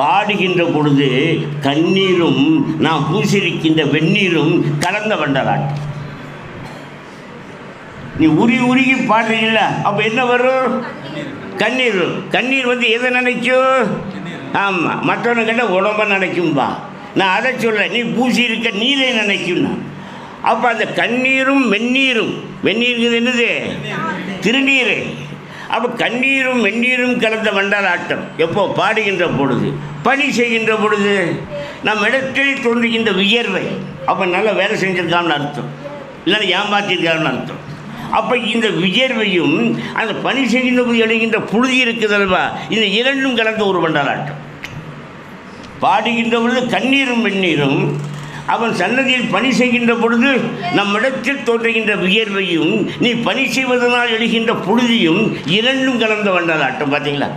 பாடுகின்ற பொழுது கண்ணீரும் நாம் பூசிருக்கின்ற வெந்நீரும் கலந்த வண்டலாட்டம் நீ உருகி உருகி பாடுறீங்கள அப்போ என்ன வரும்? கண்ணீர். கண்ணீர் வந்து எதை நினைக்கும் ஆமாம் மற்றவனை கேட்டால் உடம்ப நினைக்கும்பா நான் அதை சொல்கிறேன் நீ பூசி இருக்க நீரை நினைக்கும் நான். அப்போ அந்த கண்ணீரும் வெந்நீரும் வெந்நீருங்கிறது என்னது? திருநீர். அப்போ கண்ணீரும் வெந்நீரும் கலந்த மண்டலாட்டம் எப்போ? பாடுகின்ற பொழுது. பணி செய்கின்ற பொழுது. நம் இடத்தில் தோன்றுகின்ற வியர்வை. அப்போ நல்லா வேலை செஞ்சிருக்கான்னு அர்த்தம். இல்லைன்னா ஏமாற்றிருக்காருன்னு அர்த்தம். அப்போ இந்த வியர்வையும் அந்த பணி செய்கின்ற போது எழுகின்ற புழுதி இருக்குதல்வா இந்த இரண்டும் கலந்த ஒரு மண்டலாட்டம் பாடுகின்ற பொழுது கண்ணீரும் வெந்நீரும் அவன் சன்னதியில் பணி செய்கின்ற பொழுது நம்மிடத்தில் தோன்றுகின்ற வியர்வையும் நீ பணி செய்வதனால் எழுகின்ற புழுதியும் இரண்டும் கலந்த வண்டலாட்டம் பார்த்தீங்களா